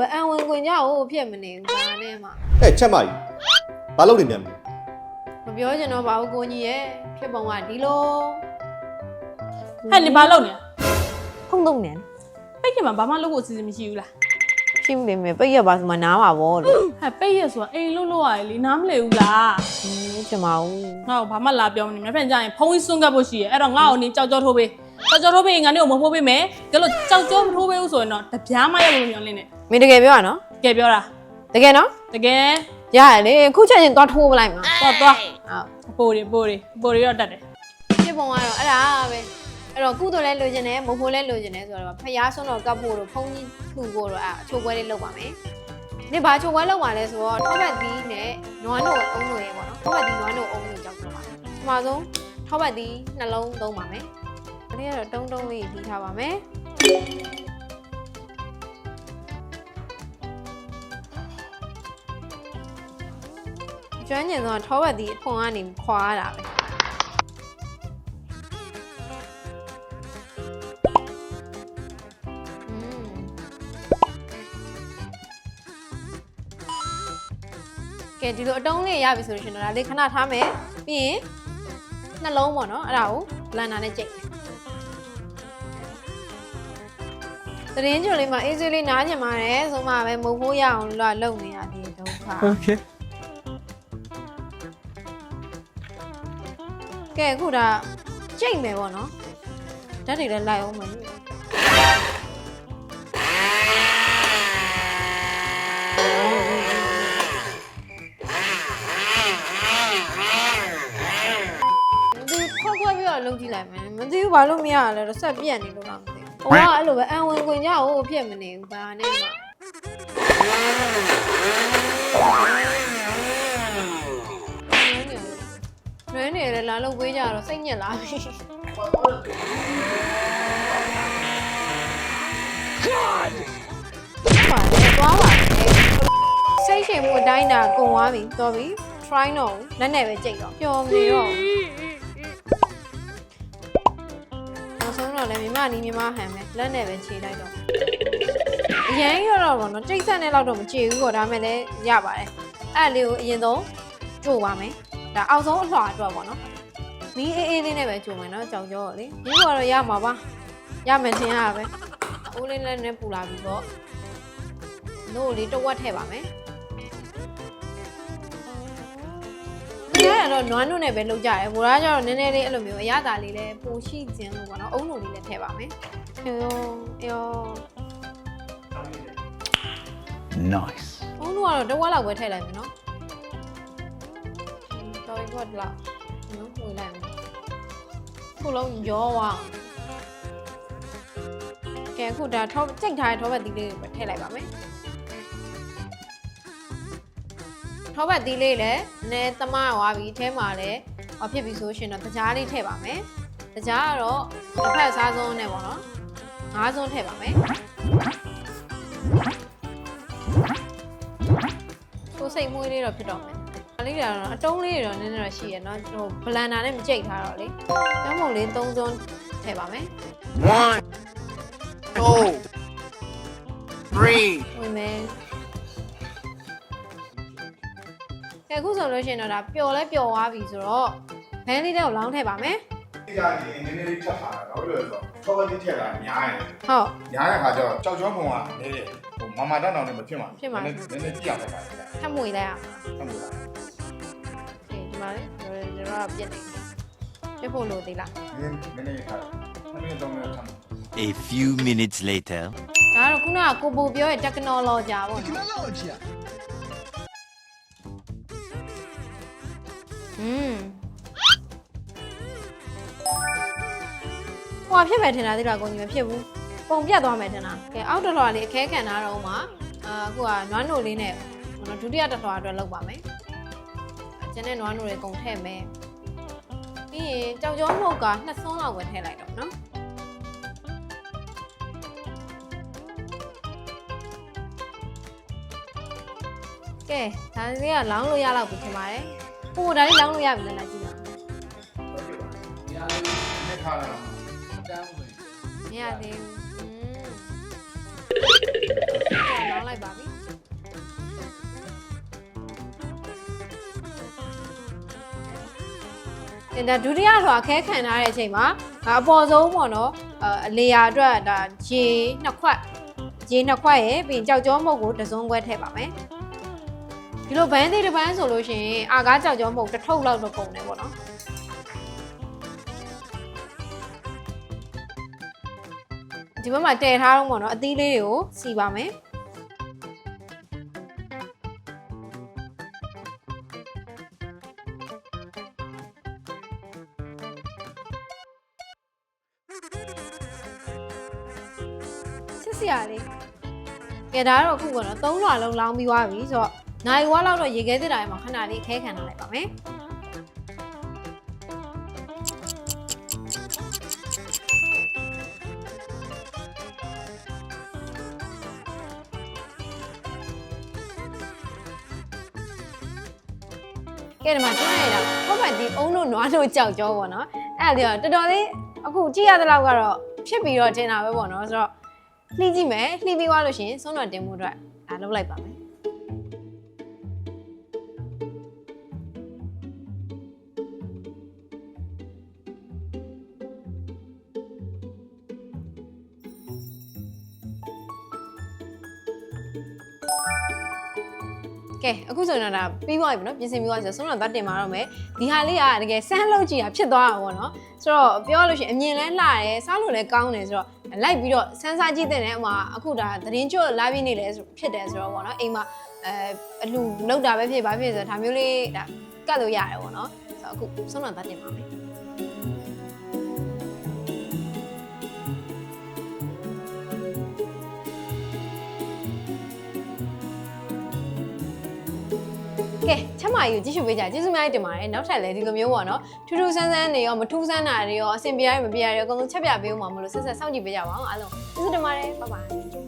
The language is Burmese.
လိုပဲအံဝင်ခွင်ကြကိုဖြစ်မနေဘူးဒါနဲ့မှဟဲ့ချက်မကြီးဘာလုပ်နေမြန်လဲမပြောချင်တော့ပါဘူးကိုကြီးရဲ့ဖြစ်ပုံကဒီလိုဟဲ့နေဘာလုပ်နေလဲဖုံသုံးနေပိတ်ကမှာဘာမှလုပ်ဖို့အစီအစဉ်မရှိဘူးလားရှိမနေမယ်ပိတ်ရပါစမနားပါဗောလို့ဟဲ့ပိတ်ရဆိုတာအိမ်လို့လို့ရတယ်လီနားမလဲဘူးလားဟင်းချင်ပါဘူးငါ့ကိုဘာမှလာပြောမနေမြတ်ဖက်ကြရင်ဖုံးကြီးစွန့်ကပ်ဖို့ရှိရဲအဲ့တော့ငါ့ကိုနေကြောက်ကြောထိုးပေးကြောက်ကြောထိုးပေးရင်ငါနေကိုမဖိုးပေးမယ်ကဲလို့ကြောက်ကြောမထိုးပေးဘူးဆိုရင်တော့တပြားမရဘူးလို့မျောလင်းနေ မင်းတကယ်ပြောရနော်ကဲပြောတာတကယ်နော်တကယ်ရရလေခုချက်ချင်းသွားထိုးပလိုက်မှာတော့တော့ဟုတ်ပိုးတွေပိုးတွေပိုးတွေတော့တတ်တယ်ဖြစ်ပုံကတော့အဲ့ဒါပဲအဲ့တော့ကုသိုလ်လဲလိုချင်တယ်မဟုတ်လဲလိုချင်တယ်ဆိုတော့ဖျားဆွန်းတော့ကပ်ဖို့လို့ဖုံးကြီးလှူဖို့တော့အဲ့အချိုးပွဲလေးလုပ်ပါမယ်ဒီဘာချိုးပွဲလုပ်ပါလဲဆိုတော့ထောက်ပတ်သီးနဲ့နွားနို့အုံးလို့ရေပေါ့နော်ထောက်ပတ်သီးနွားနို့အုံးလို့ကြောက်တော့ပါပထမဆုံးထောက်ပတ်သီးနှလုံးသုံးပါမယ်ဒီကတော့တုံးတုံးလေးပြီးထားပါမယ် ကျွမ်းကျင်တော့ထောပတ်သီးအဖွန်ကနေခွာရတာပဲอืมကဲဒီလိုအတုံးလေးရပြီဆိုလို့ရှရင်တော့ဒါလေးခဏထားမယ်ပြီးရင်နှလုံးပေါ့နော်အဲ့ဒါကိုဘလန်ဒါနဲ့ကြိတ်သတင်းကြိုလေးမှာအေးစေးလေးနားညင်ပါတယ်ဆိုမှပဲမုတ်ဖို့ရအောင်လို့လုပ်နေရဒီဒုက္ခ Okay ကဲအခုဒါကြိတ်မယ်ပေါ့နော်ဓာတ်တွေလည်းလိုက်အောင်မယ်လို့ဒီခွက်ခွက်ပြီးတော့လုံးကြည့်လိုက်မယ်မသိဘူးဘာလို့မရလဲတော့ဆက်ပြက်နေလို့လားမသိဘူးဟိုကအဲ့လိုပဲအံဝင်ခွင်ကြကိုဖြစ်မနေဘူးဘာနဲ့မှ နွဲနေရလာလို့ဝေးကြတော့စိတ်ညစ်လာပြီပါတယ်သွားပါတယ်စိတ်ရှင်မှုအတိုင်းတာကုံသွားပြီတော်ပြီ try တော့လက်နဲ့ပဲကြိတ်တော့ပျော်နေတော့နောက်ဆုံးတော့လည်းမိမနီးမိမဟန်ပဲလက်နဲ့ပဲခြေလိုက်တော့အရင်ရတော့ဗောနော်ကြိတ်ဆက်နဲ့လောက်တော့မကြည့်ဘူးပေါ့ဒါမဲ့လည်းရပါတယ်အဲ့လေးကိုအရင်ဆုံးကြိုပါမယ် ဒါအောက်ဆုံးအလှအတွက်ပေါ့နော်မီးအေးအေးလေးနဲ့ပဲကြိုမယ်နော်ကြောင်ကြောလေဒီကတော့ရမှာပါရမယ်ထင်ရတာပဲအိုးလေးလည်းနဲ့ပူလာပြီပေါ့နို့လေးတစ်ဝက်ထည့်ပါမယ်ဒီကတော့နွားနုနဲ့ပဲလုပ်ကြတယ်။ဘိုးရားကျတော့နည်းနည်းလေးအဲ့လိုမျိုးအရသာလေးလည်းပိုရှိခြင်းလို့ပေါ့နော်။အုံးလိုလေးလည်းထည့်ပါမယ်။ယောယော Nice. အုံးလိုကတော့တစ်ဝက်လောက်ပဲထည့်လိုက်မယ်နော်။ တော်ပြီပေါ့ဒီလောက်နော်ဝေလိုက်မယ်။ခုလုံးရောအောင်။ကဲအခုဒါထောက်ကြိတ်ထားတဲ့ထောပတ်သီးလေးကိုပဲထည့်လိုက်ပါမယ်။ထောပတ်သီးလေးလည်းနည်းသမားသွားပြီအဲထဲမှာလည်းဟောဖြစ်ပြီဆိုရှင်တော့တကြားလေးထည့်ပါမယ်။တကြားကတော့တစ်ဖက်စားစုံးနဲ့ပေါ့နော်။ငါးစုံးထည့်ပါမယ်။ကိုစိတ်မွေးလေးတော့ဖြစ်တော့မယ်။ အလေးကတော့အတုံးလေးတွေတော့နည်းနည်းတော့ရှိရနော်။ဟိုဘလန်ဒါနဲ့မကြိတ်ထားတော့လေ။ကျောင်းမုံလေး၃စုံထည့်ပါမယ် One, two, three. ။ဝင်မယ်။ကဲအခုဆိုလို့ရှိရင်တော့ဒါပျော်လဲပျော်သွားပြီဆိုတော့ဘန်းလေးတွေကိုလောင်းထည့်ပါမယ်ဒီကနေ့နည်းနည်းလေးချက်ထားတာဘာလို့လဲဆိုတော့ချောဘတိထက်တာများတယ်။ဟုတ်များတဲ့ခါကျတော့ကြောက်ကြောမုံကလည်းဟိုမမတန်းတော်နဲ့မဖြစ်မှာဖြစ်မှာနည်းနည်းနည်းကြည့်ရမှာပါထပ်မွေလိုက်အောင်ဟုတ်ကဲ့။ဒီ မှာလေဒီတော့ပြက်နေ။ပြက်ဖို့လိုသေးလားနည်းနည်းနည်းထားနည်းနည်းတော့မယ်ထား A few minutes later. ။ဒါကတော့ခုနကကိုပူပြောရဲ့ technology ပေါ့နော်။ Technology. อืมဟိုဖြစ်မယ်ထင်တာသိလားကိုကြီးမဖြစ်ဘူးပုံပြတ်သွားမယ်ထင်တာကဲအောက်တစ်လွှာလေးအခဲခံထားတော့မှအာအခုကနွားနို့လေးနဲ့နော်ဒုတိယတစ်လွှာအတွက်လုပ်ပါမယ် ကျန်တဲ့နွားနို့တွေကုန်ထည့်မယ်ပြီးရင်ကြောက်ကြောမှုတ်ကနှစ်ဆွန်းလောက်ပဲထည့်လိုက်တော့နော်ကဲဒါလေးကလောင်းလို့ရတော့ပြီထင်ပါတယ်ဟိုဒါလေးလောင်းလို့ရပြီလားလာကြည့်ပါနည်းထားလိုက်မရသေးဘူး ဒါဒုတိယထွားခဲခံထားတဲ့အချိန်မှာဒါအပေါ်ဆုံးပေါ့နော်အအလေယာအတွက်ဒါရေနှစ်ခွက်ရေနှစ်ခွက်ရဲ့ပြီးရင်ကြောက်ကြောမုတ်ကိုတစ်စုံခွက်ထည့်ပါမယ်ဒီလိုဘန်းသေးတစ်ပန်းဆိုလို့ရှိရင်အာကားကြောက်ကြောမုတ်တစ်ထုပ်လောက်တော့ကုန်တယ်ပေါ့နော်ဒီဘက်မှာတည်ထားတော့ပေါ့နော်အသီးလေးတွေကိုစီပါမယ် စစ်စရာလေးကဲဒါကတော့အခုကတော့သုံးလွှာလုံးလောင်းပြီးသွားပြီဆိုတော့နိုင်ဝါလောက်တော့ရေခဲသစ်တာထဲမှာခဏလေးခဲခံထားလိုက်ပါမယ်ကဲဒီမှာကျွမ်းရတာဟုတ်ပါဒီအုံတို့နွားတို့ကြောက်ကြောပေါ့နော် အဲ့ဒါလေးတော့တော်တော်လေးအခုကြည့်ရတဲ့လောက်ကတော့ဖြစ်ပြီးတော့တင်တာပဲပေါ့နော်ဆိုတော့လှီးကြည့်မယ်လှီးပြီးသွားလို့ရှရင်ဆုံးတော်တင်မှုအတွက်ဒါလုပ်လိုက်ပါမယ် ကဲအခုဆိုရင်တော့ဒါပြီးသွားပြီနော်ပြင်ဆင်ပြီးသွားဆိုတော့ဆုံးတော်သားတင်มาတော့မယ်ဒီဟာလေးကတကယ်ဆန်းလုံးကြည့်တာဖြစ်သွားတာပေါ့နော်ဆိုတော့ပြောလို့ရှိရင်အမြင်လဲလှတယ်စားလို့လည်းကောင်းတယ်ဆိုတော့လိုက်ပြီးတော့စမ်းစားကြည့်တဲ့နေအမှာအခုဒါသတင်းကျွတ်လာပြီးနေလဲဖြစ်တယ်ဆိုတော့ပေါ့နော်အိမ်မှာအဲအလူလောက်တာပဲဖြစ်ပါဖြစ်ဆိုတော့ဒါမျိုးလေးဒါကတ်လို့ရတယ်ပေါ့နော်ဆိုတော့အခုဆုံးတော်သားတင်ပါမယ် ကဲချက်မကြီးကိုကြည့်ရှုပေးကြကျေးဇူးများတင်ပါတယ်နောက်ထပ်လည်းဒီလိုမျိုးပေါ့နော်ထူးထူးဆန်းဆန်းတွေရောမထူးဆန်းတာတွေရောအဆင်ပြေရမပြေရရောအကုန်လုံးချက်ပြပေးဦးမှာမလို့ဆက်ဆက်စောင့်ကြည့်ပေးကြပါအောင်အားလုံးကျေးဇူးတင်ပါတယ်ဘိုင်ဘိုင်